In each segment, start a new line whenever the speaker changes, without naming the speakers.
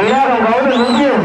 விநாயகர் கௌதம் முக்கியம்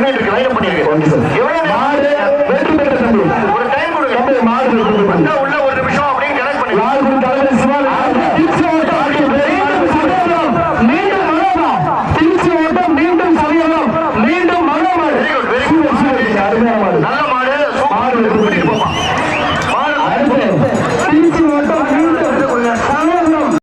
ரெண்டாயிரத்துக்கு லைன் பண்ணிருக்கேன் எவ்வளவு